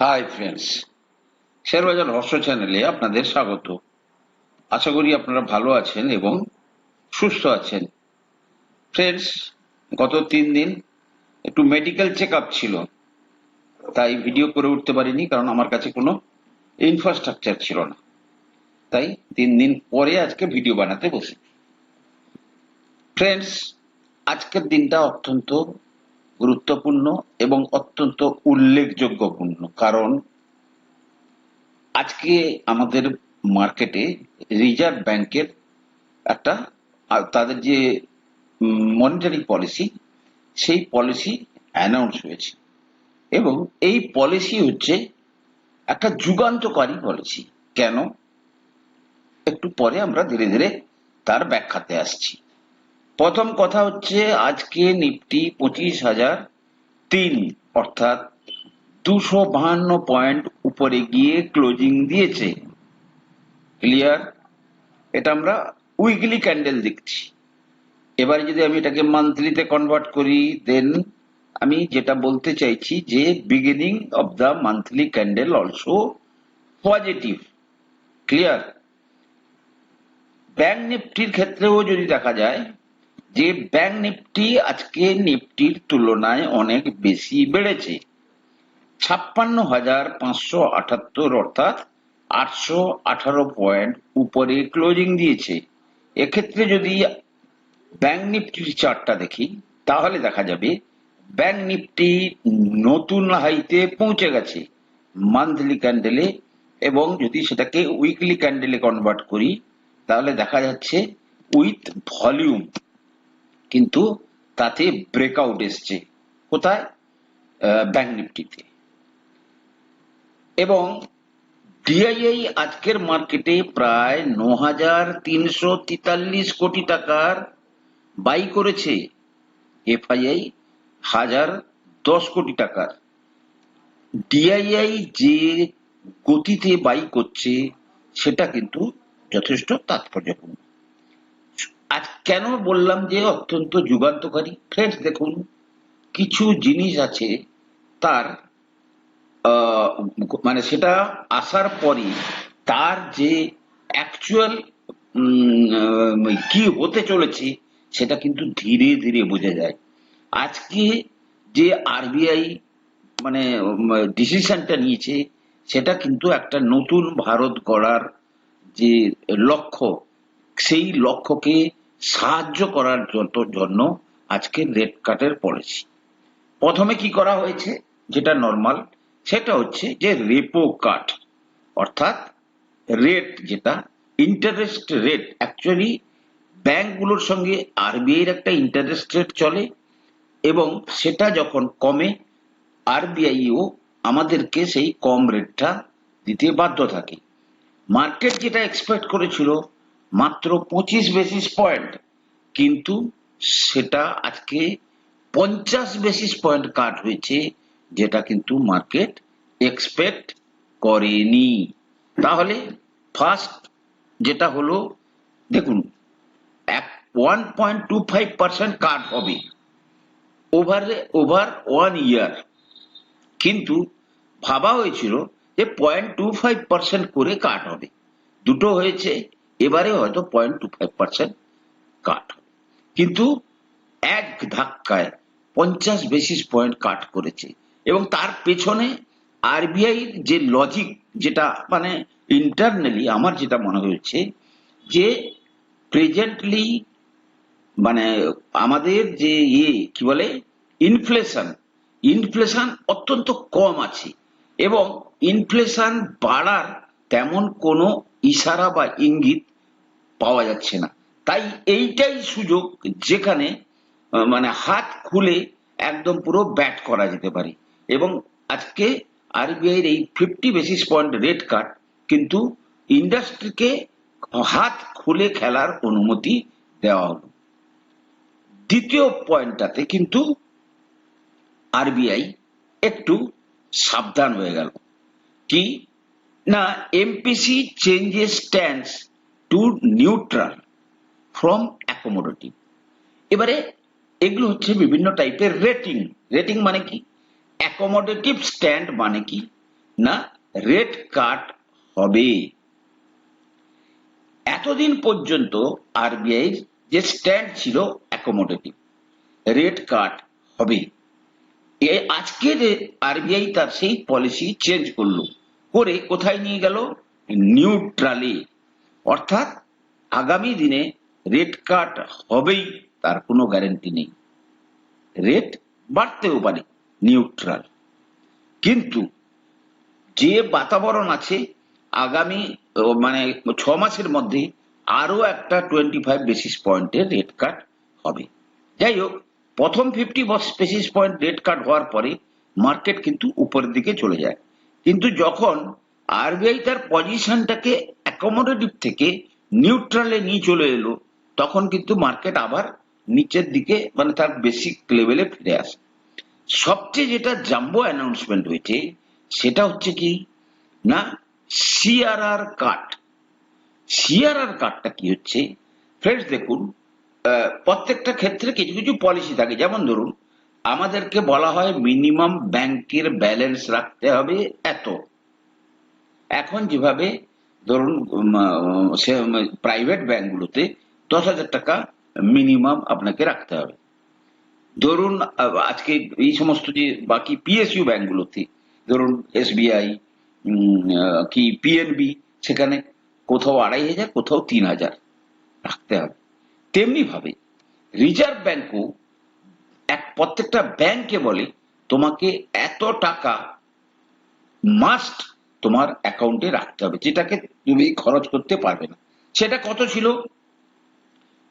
Hi friends শেয়ারবাজার রহস্য চ্যানেলে আপনাদের স্বাগত। আশা করি আপনারা ভালো আছেন এবং সুস্থ আছেন। ফ্রেন্ডস গত তিন দিন একটু মেডিকেল চেক ছিল। তাই ভিডিও করে উঠতে পারিনি, কারণ আমার কাছে কোনো ইনফ্রাস্ট্রাকচার ছিল না। তাই তিন দিন পরে আজকে ভিডিও বানাতে বসে। ফ্রেন্ডস আজকের দিনটা অত্যন্ত গুরুত্বপূর্ণ এবং অত্যন্ত উল্লেখযোগ্যপূর্ণ। কারণ আজকে আমাদের মার্কেটে রিজার্ভ ব্যাংকের একটা তাদের যে মনিটারি পলিসি, সেই পলিসি অ্যানাউন্স হয়েছে। এবং এই পলিসি হচ্ছে একটা যুগান্তকারী পলিসি। কেন? একটু পরে আমরা ধীরে ধীরে তার ব্যাখ্যাতে আসছি। প্রথম কথা হচ্ছে আজকে নিফটি পঁচিশ হাজার তিন, অর্থাৎ দুশো বাহান্ন পয়েন্ট উপরে গিয়ে ক্লোজিং দিয়েছে। ক্লিয়ার? এটা আমরা উইকলি ক্যান্ডেল দেখছি। এবার যদি আমি এটাকে মান্থলিতে কনভার্ট করি, দেন আমি যেটা বলতে চাইছি যে beginning of the monthly candle also positive. Clear? Bank নিফটির ক্ষেত্রেও যদি দেখা যায় যে ব্যাংক নিফটি আজকে নিফটির তুলনায় অনেক বেশি বেড়েছে। ছাপ্পান্ন হাজার পাঁচশো আটাত্তর অর্থাৎ আটশো আঠারো পয়েন্ট উপরে ক্লোজিং দিয়েছে। এক্ষেত্রে যদি ব্যাংক নিফটির চার্টটা দেখি, তাহলে দেখা যাবে ব্যাংক নিফটি নতুন হাইতে পৌঁছে গেছে মান্থলি ক্যান্ডেলে এবং যদি সেটাকে উইকলি ক্যান্ডেলে কনভার্ট করি, তাহলে দেখা যাচ্ছে উইথ ভলিউম কিন্তু তাতে ব্রেকআউট এসছে। কোথায়? ব্যাংক নিফটিতে এবং ডিআইআই আজকের মার্কেটে প্রায় ন হাজার তিনশো তেতাল্লিশ কোটি টাকার বাই করেছে। এফআইআই হাজার দশ কোটি টাকার। ডিআইআই যে গতিতে বাই করছে, সেটা কিন্তু যথেষ্ট তাৎপর্যপূর্ণ। আজ কেন বললাম যে অত্যন্ত যুগান্তকারী? ফ্রেন্ডস দেখুন, কিছু জিনিস আছে তার মানে সেটা আসার পরে তার যে অ্যাকচুয়াল কি হতে চলেছে সেটা কিন্তু ধীরে ধীরে বোঝা যায়। আজকে যে আরবিআই মানে ডিসিশনটা নিয়েছে সেটা কিন্তু একটা নতুন ভারত গড়ার যে লক্ষ্য, সেই লক্ষ্যকে সাহায্য করার জন্য আজকে রেড কার্ডের পলিসি। প্রথমে কি করা হয়েছে? যেটা নর্মাল সেটা হচ্ছে যে রেপো কাট অর্থাৎ রেট যেটা ইন্টারেস্ট রেট অ্যাকচুয়ালি ব্যাংকগুলোর সঙ্গে আরবিআই এর একটা ইন্টারেস্ট রেট চলে এবং সেটা যখন কমে আরবিআইও আমাদেরকে সেই কম রেটটা দিতে বাধ্য থাকে। মার্কেট যেটা এক্সপেক্ট করেছিল মাত্র পঁচিশ বেসিস পয়েন্ট কিন্তু সেটা আজকে পঞ্চাশ বেসিস পয়েন্ট কাট হয়েছে, যেটা কিন্তু মার্কেট এক্সপেক্ট করেনি। তাহলে ফার্স্ট যেটা হলো, দেখুন, এক one point two five percent cut হবে ওভার ওভার ওয়ান ইয়ার কিন্তু ভাবা হয়েছিল যে পয়েন্ট টু ফাইভ পার্সেন্ট করে কাট হবে। দুটো হয়েছে এবারে হয়তো point two five percent cut কিন্তু এক ধাক্কায় পঞ্চাশ বেসিস পয়েন্ট কাট করেছে। এবং তার পেছনে আরবিআই যে লজিক যেটা মানে ইন্টারনালি আমার যেটা মনে হয়েছে যে প্রেজেন্টলি মানে আমাদের যে ইয়ে কি বলে ইনফ্লেশন ইনফ্লেশন অত্যন্ত কম আছে। এবং ইনফ্লেশন বাড়ার তেমন কোনো ইশারা বা ইঙ্গিত পাওয়া যাচ্ছে না। তাই এইটাই সুযোগ যেখানে মানে হাত খুলে একদম পুরো ব্যাট করা যেতে পারে। এবং আজকে আরবিআই এই fifty basis point rate cut কিন্তু ইন্ডাস্ট্রিকে হাত খুলে খেলার অনুমতি দেওয়া হলো। দ্বিতীয় পয়েন্টটাতে কিন্তু আরবিআই একটু সাবধান হয়ে গেল। কি? না MPC changes stands to neutral from accommodative এবারে এগুলো হচ্ছে বিভিন্ন টাইপের রেটিং রেটিং মানে কি? অ্যাকোমোডেটিভ স্ট্যান্ড মানে কি? না রেট কাট হবে। এতদিন পর্যন্ত আরবিআই যে স্ট্যান্ড ছিল অ্যাকোমোডেটিভ রেট কাট হবে। এ আজকে আরবিআই তার সেই পলিসি চেঞ্জ করল। করে কোথায় নিয়ে গেল? নিউট্রালে। অর্থাৎ আগামী দিনে রেট কাট হবেই, তার কোনো গ্যারেন্টি নেই। রেট বাড়তেও পারে, নিউট্রাল। কিন্তু যে বাতাবরণ আছে, আগামী মানে ছ মাসের মধ্যে আরও একটা টোয়েন্টি ফাইভ বেসিস পয়েন্টের রেট কাট হবে। যাই হোক, প্রথম fifty basis point rate cut হওয়ার পরে মার্কেট কিন্তু উপরের দিকে চলে যায়। কিন্তু যখন আরবিআই তার পজিশনটাকে অ্যাকোমোডেটিভ থেকে নিউট্রালে নিয়ে চলে এলো, তখন কিন্তু মার্কেট আবার নিচের দিকে মানে তার বেসিক লেভেলে ফিরে আসে। সবচেয়ে যেটা জাম্বো অ্যানাউন্সমেন্ট হয়েছে, সেটা হচ্ছে কি, না সিআরআর কাট সিআরআর কার্ডটা কি হচ্ছে? ফ্রেন্ডস দেখুন প্রত্যেকটা ক্ষেত্রে কিছু কিছু পলিসি থাকে। যেমন ধরুন আমাদেরকে বলা হয় মিনিমাম ব্যাংকের ব্যালেন্স রাখতে হবে এত। এখন যেভাবে ধরুন প্রাইভেট ব্যাংকগুলোতে দশ হাজার টাকা মিনিমাম আপনাকে রাখতে হবে। ধরুন আজকে এই সমস্ত যে বাকি পিএসইউ ব্যাংকগুলোতে, ধরুন এসবিআই কি পিএনবি সেখানে কোথাও আড়াই হাজার, কোথাও তিন হাজার রাখতে হবে। তেমনি ভাবে রিজার্ভ ব্যাংকও এক প্রত্যেকটা ব্যাংকে বলে, তোমাকে এত টাকা মাস্ট তোমার অ্যাকাউন্টে রাখতে হবে, যেটাকে তুমি খরচ করতে পারবে না। সেটা কত ছিল?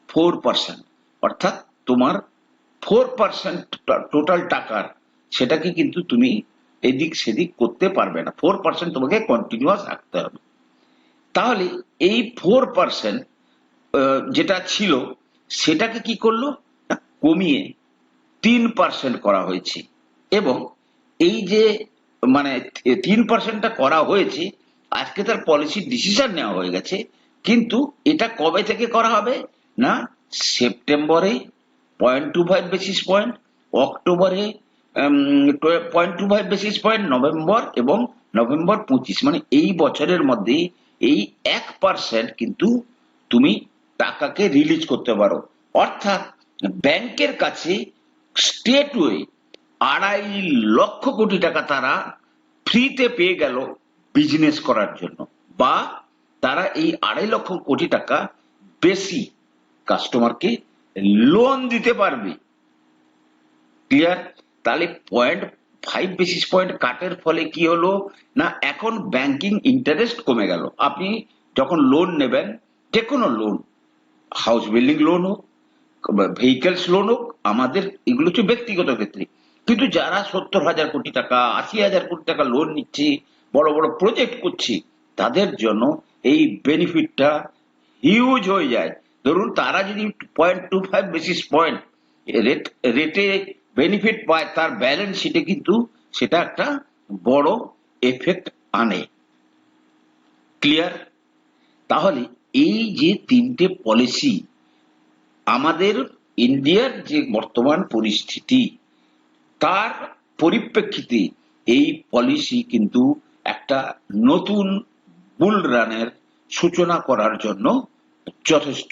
ফোর পার্সেন্ট অর্থাৎ তোমার ফোর পার্সেন্ট টোটাল টাকার, সেটাকে কিন্তু তুমি এদিক সেদিক করতে পারবে না। ফোর পার্সেন্ট তোমাকে কন্টিনিউয়াস রাখতে হবে। তাহলে এই ফোর পার্সেন্ট যেটা ছিল, সেটাকে কি করল? কমিয়ে তিন পার্সেন্ট করা হয়েছে। এবং এই যে মানে তিন পার্সেন্টটা করা হয়েছে, আজকে তার পলিসি ডিসিশন নেওয়া হয়ে গেছে। কিন্তু এটা কবে থেকে করা হবে? না, সেপ্টেম্বরে point two five basis point অক্টোবরে point two five basis point November এবং নভেম্বর পঁচিশ। মানে এই বছরের মধ্যে এই এক পার্সেন্ট কিন্তু তুমি টাকাকে রিলিজ করতে পারো। অর্থাৎ ব্যাংকের কাছে স্টেট ওয়ে আড়াই লক্ষ কোটি টাকা তারা ফ্রিতে পেয়ে গেল বিজনেস করার জন্য। বা তারা এই আড়াই লক্ষ কোটি টাকা বেশি কাস্টমারকে লোন দিতে পারবে। ক্লিয়ার তাহলে পয়েন্ট ফাইভ বেসিস পয়েন্ট কাটের ফলে কি হলো? না, এখন ব্যাংকিং ইন্টারেস্ট কমে গেল। আপনি যখন লোন নেবেন, যে কোনো লোন হাউস বিল্ডিং লোন হোক ভেহিকেলস লোন হোক, আমাদের এগুলো হচ্ছে ব্যক্তিগত ক্ষেত্রে। কিন্তু যারা সত্তর হাজার কোটি টাকা, আশি হাজার কোটি টাকা লোন নিচ্ছে, বড় বড় প্রজেক্ট করছে, তাদের জন্য এই বেনিফিটটা হিউজ হয়ে যায়। ধরুন, তারা যদি point two five basis point rate রেটে বেনিফিট পায়, তার ব্যালেন্স শিটে কিন্তু সেটা একটা বড় এফেক্ট আনে। ক্লিয়ার তাহলে এই যে তিনটে পলিসি আমাদের ইন্ডিয়ার যে বর্তমান পরিস্থিতি, তার পরিপ্রেক্ষিতে এই পলিসি কিন্তু একটা নতুন বুল রানের সূচনা করার জন্য যথেষ্ট।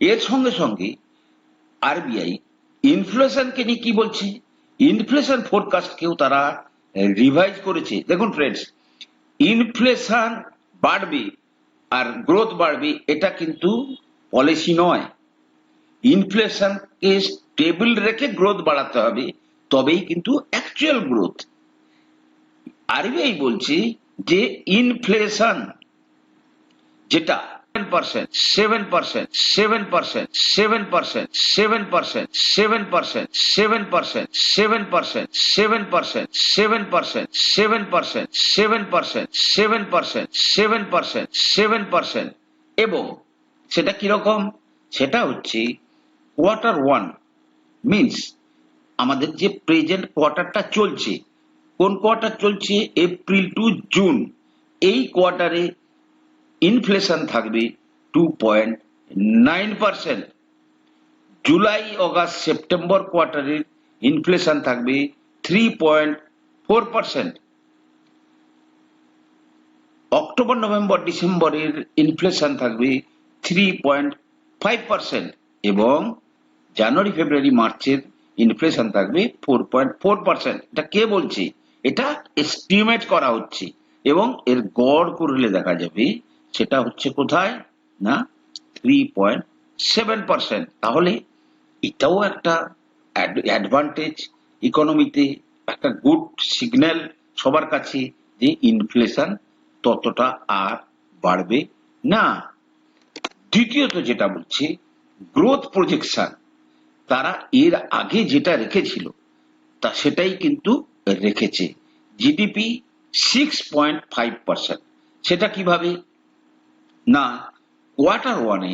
এর সঙ্গে সঙ্গে আরবিআই ইনফ্লেশনকে নিয়ে কি বলছে? ইনফ্লেশন ফোরকাস্টকেও তারা রিভাইজ করেছে। দেখুন ফ্রেন্ডস ইনফ্লেশন বাড়বে আর গ্রোথ বাড়বে এটা কিন্তু পলিসি নয়। ইনফ্লেশনকে স্টেবল রেখে গ্রোথ বাড়াতে হবে তবেই কিন্তু অ্যাকচুয়াল গ্রোথ আরবিআই বলছি যে ইনফ্লেশন যেটা percent seven percent seven percent seven percent seven percent seven percent seven percent seven percent seven percent seven percent seven percent seven percent seven percent seven percent seven percent এবং সেটা কীরকম সেটা হচ্ছে quarter one means আমাদের যে present কোয়ার্টারটা চলছে, কোন quarter চলছে? এপ্রিল টু জুন এই কোয়ার্টারে ইনফ্লেশন থাকবে two point nine percent July August September কোয়ার্টারের inflation থাকবে three point four percent October November ডিসেম্বরের ইনফ্লেশন থাকবে থ্রি পয়েন্ট ফাইভ পার্সেন্ট এবং জানুয়ারি, ফেব্রুয়ারি, মার্চের ইনফ্লেশন থাকবে ফোর পয়েন্ট ফোর পার্সেন্ট এটা কে বলছে? এটা এস্টিমেট করা হচ্ছে। এবং এর গড় করলে দেখা যাবে সেটা হচ্ছে কোথায়? না থ্রি পয়েন্ট সেভেন পার্সেন্ট তাহলে এটাও একটা অ্যাডভান্টেজ ইকোনমিতে একটা গুড সিগন্যাল সবার কাছে যে ইনফ্লেশন ততটা আর বাড়বে না। দ্বিতীয়ত যেটা বলছে গ্রোথ প্রজেকশন তারা এর আগে যেটা রেখেছিল, তা সেটাই কিন্তু রেখেছে। GDP six point five percent সেটা কীভাবে? না কোয়ার্টার ওয়ানে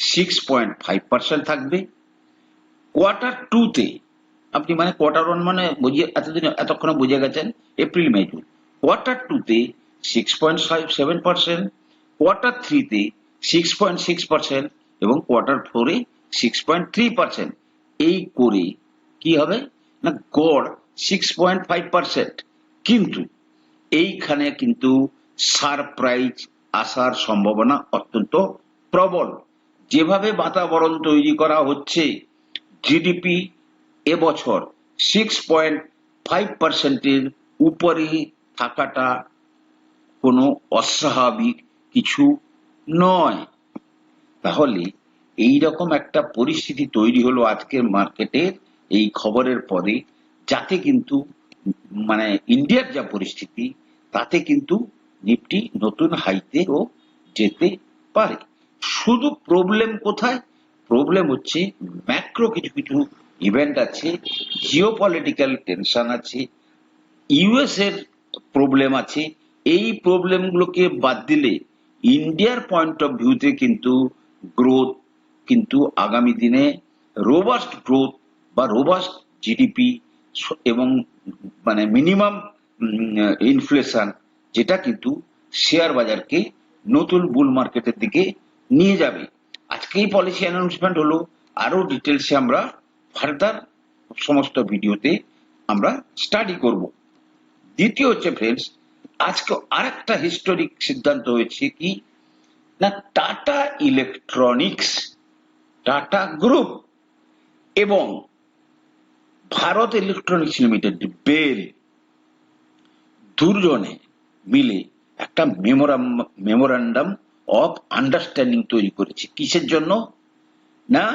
সিক্স পয়েন্ট ফাইভ পার্সেন্ট থাকবে। কোয়ার্টার টুতে আপনি মানে কোয়ার্টার ওয়ান মানে বুঝিয়ে এতদিন, এতক্ষণে বুঝে গেছেন এপ্রিল মে জুন কোয়ার্টার টুতে six point five seven percent quarter থ্রিতে সিক্স পয়েন্ট সিক্স পার্সেন্ট এবং কোয়ার্টার ফোরে সিক্স পয়েন্ট থ্রি পার্সেন্ট এই করে কি হবে? না, গড় সিক্স পয়েন্ট ফাইভ পার্সেন্ট কিন্তু এইখানে কিন্তু সারপ্রাইজ আসার সম্ভাবনা অত্যন্ত প্রবল। যেভাবে বাতাবরণ তৈরি করা হচ্ছে জিডিপি এবছর সিক্স পয়েন্ট ফাইভ পার্সেন্টের উপরে থাকাটা কোনো অস্বাভাবিক কিছু নয়। তাহলে এই রকম একটা পরিস্থিতি তৈরি হলো আজকের মার্কেটের এই খবরের পরে, যাতে কিন্তু মানে ইন্ডিয়ার যা পরিস্থিতি, তাতে কিন্তু নিফটি নতুন হাইতেও যেতে পারে। শুধু প্রবলেম কোথায়? প্রবলেম হচ্ছে ম্যাক্রো কিছু কিছু ইভেন্ট আছে জিও পলিটিক্যাল টেনশন আছে ইউএস এর প্রবলেম আছে। এই প্রবলেমগুলোকে বাদ দিলে ইন্ডিয়ার পয়েন্ট অফ ভিউতে কিন্তু গ্রোথ কিন্তু আগামী দিনে রোবাস্ট গ্রোথ বা রোবাস্ট জিডিপি এবং মানে মিনিমাম ইনফ্লেশন যেটা কিন্তু শেয়ার বাজারকে নতুন বুল মার্কেটের দিকে নিয়ে যাবে। আজকেই পলিসি অ্যানাউন্সমেন্ট হলো আরও ডিটেলসে আমরা ফার্দার সমস্ত ভিডিওতে আমরা স্টাডি করব। দ্বিতীয় হচ্ছে ফ্রেন্ডস আজকে আরেকটা হিস্টোরিক সিদ্ধান্ত হয়েছে কি? না টাটা ইলেকট্রনিক্স টাটা গ্রুপ এবং ভারত ইলেকট্রনিক্স লিমিটেড বেল দুজনে মিলে একটা মেমোরাম মেমোরান্ডাম অফ আন্ডারস্ট্যান্ডিং তৈরি করেছে। কিসের জন্য? না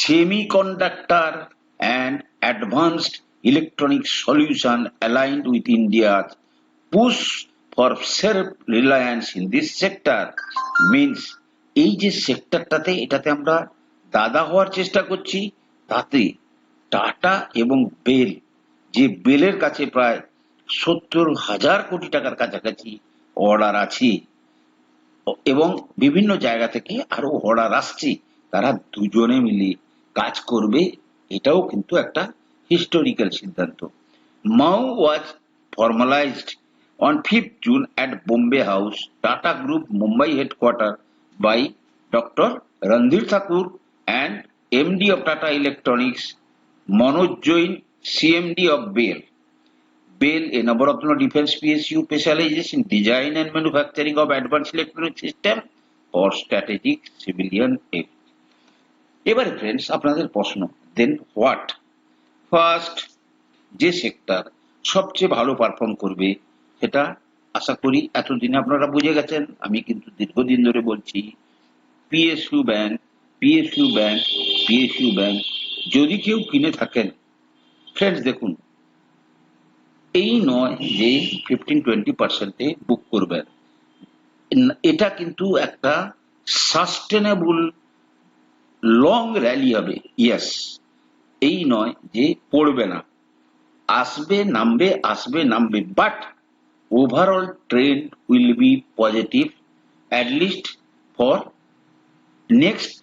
semiconductor and advanced electronic solution aligned with ইন্ডিয়ার push for self reliance in this sector means এই যে সেক্টরটাতে এটাতে আমরা দাদা হওয়ার চেষ্টা করছি তাতে টাটা এবং বেল যে বেলের কাছে প্রায় সত্তর হাজার কোটি টাকার কাছাকাছি অর্ডার আছে। এবং বিভিন্ন জায়গা থেকে আরও অর্ডার আসছে তারা দুজনে মিলে কাজ করবে এটাও কিন্তু একটা হিস্টোরিক্যাল সিদ্ধান্ত। MoU was formalised on 5th June at Bombay House, Tata Group Mumbai headquarter by Dr. Randhir Thakur and MD of Tata Electronics, Manoj Jain, CMD of BAIL. BAIL, a Navaratna Defense PSU, specializes in design and manufacturing of advanced electronic system for strategic civilian aid. এবারে friends আপনাদের প্রশ্ন দেন what first যে sector সবচেয়ে ভালো perform করবে সেটা আশা করি এতদিনে আপনারা বুঝে গেছেন। আমি কিন্তু দীর্ঘদিন ধরে বলছি PSU bank PSU bank PSU bank যদি কেউ কিনে থাকেন ফ্রেন্ডস দেখুন, এই নয় যে ফিফটিন টোয়েন্টি পার্সেন্টে বুক করবেন। এটা কিন্তু একটা সাস্টেনেবল লং র্যালি হবে ইয়েস এই নয় যে পড়বে না। আসবে, নামবে আসবে, নামবে but overall trend will be positive at least for next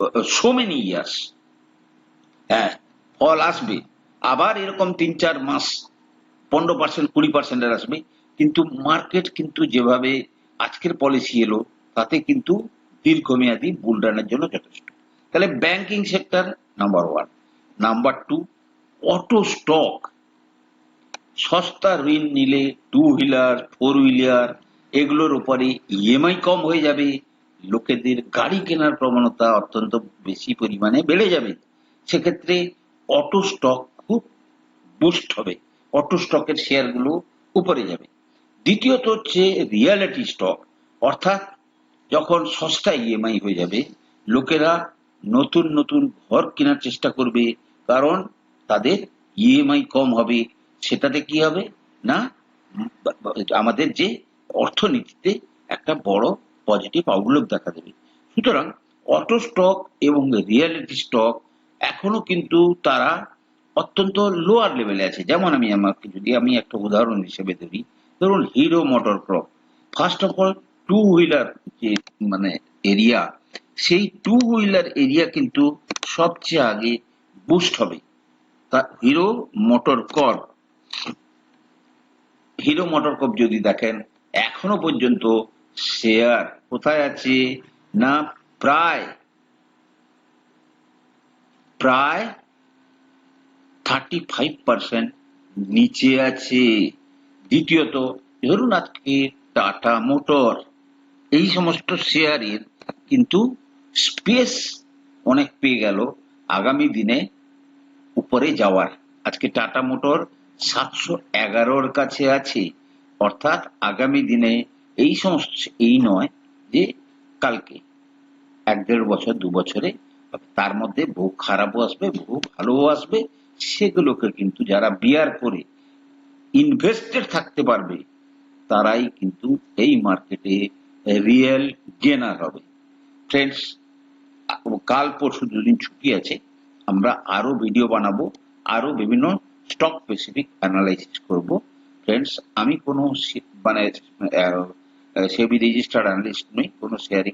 uh, so many হ্যাঁ ফল আসবে। আবার এরকম তিন চার মাস পনেরো পার্সেন্ট কুড়ি পার্সেন্টের আসবে। কিন্তু মার্কেট কিন্তু যেভাবে আজকের পলিসি এলো তাতে কিন্তু দীর্ঘমেয়াদী বুলডানের জন্য যথেষ্ট। তাহলে banking sector number one number two auto stock সস্তা ঋণ নিলে টু হুইলার ফোর হুইলার এগুলোর উপরে ইএমআই কম হয়ে যাবে। লোকেদের গাড়ি কেনার প্রবণতা অত্যন্ত বেশি পরিমাণে বেড়ে যাবে। সেক্ষেত্রে অটো স্টক খুব বুস্ট হবে। অটো স্টকের শেয়ারগুলো উপরে যাবে। দ্বিতীয়ত হচ্ছে রিয়ালিটি স্টক অর্থাৎ যখন সস্তা ইএমআই হয়ে যাবে, লোকেরা নতুন নতুন ঘর কেনার চেষ্টা করবে, কারণ তাদের ইএমআই কম হবে। সেটাতে কি হবে? না? আমাদের যে অর্থনীতিতে একটা বড় পজিটিভ আউটলুক দেখা দেবে। সুতরাং অটো স্টক এবং রিয়ালিটি স্টক এখনও কিন্তু তারা অত্যন্ত লোয়ার লেভেলে আছে। যেমন আমি আমাকে যদি আমি একটা উদাহরণ হিসেবে ধরি, ধরুন Hero Motor Corp first of all two wheeler যে মানে এরিয়া সেই টু হুইলার এরিয়া কিন্তু সবচেয়ে আগে বুস্ট হবে। তা Hero Motor Corp Hero Motor Corp যদি দেখেন, এখনও পর্যন্ত শেয়ার কোথায় আছে না প্রায় প্রায় থার্টি ফাইভ পার্সেন্ট নিচে আছে। দ্বিতীয়ত ধরুন আজকে টাটা মোটর, এই সমস্ত শেয়ারের কিন্তু স্পেস অনেক পেয়ে গেল আগামী দিনে উপরে যাওয়ার। আজকে টাটা মোটর সাতশো এগারোর কাছে আছে। অর্থাৎ আগামী দিনে এই সমস্ত, এই নয় যে কালকে। এক দেড় বছর, দু বছরে, তার মধ্যে বহু খারাপও আসবে, বহু ভালোও আসবে। সেগুলোকে কিন্তু যারা বিয়ার করে ইনভেস্টেড থাকতে পারবে, তারাই কিন্তু এই মার্কেটে রিয়েল গেনার হবে। ফ্রেন্ডস কাল পরশু দুদিন ছুটি আছে, আমরা আরও ভিডিও বানাবো আরও বিভিন্ন স্টক স্পেসিফিক অ্যানালাইসিস করব। ফ্রেন্ডস আমি কোনো মানে সেবি রেজিস্টার্ড অ্যানালিস্ট নই কোনো শেয়ারে